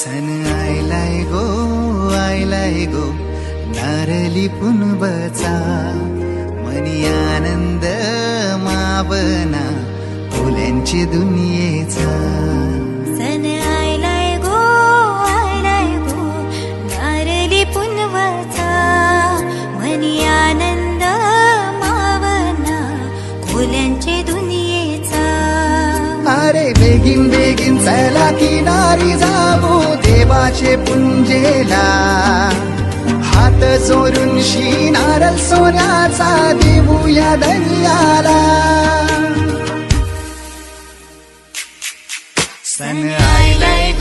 सन आयलाय गो आयलाय गो नारली पुनबचा. मनी आनंद मावना फुल्यांची दुनियेचा. सन आयलाय गो आयलाय गो नारली पुनवचा मनी आनंद मावना फुल्यांचे दुनियेचा. अरे बेगीन बेगीन चला किनारी जाऊ ते पुंजेला. हात चोरून शिनारल सोन्याचा देऊया दर्याला. सन आयलाय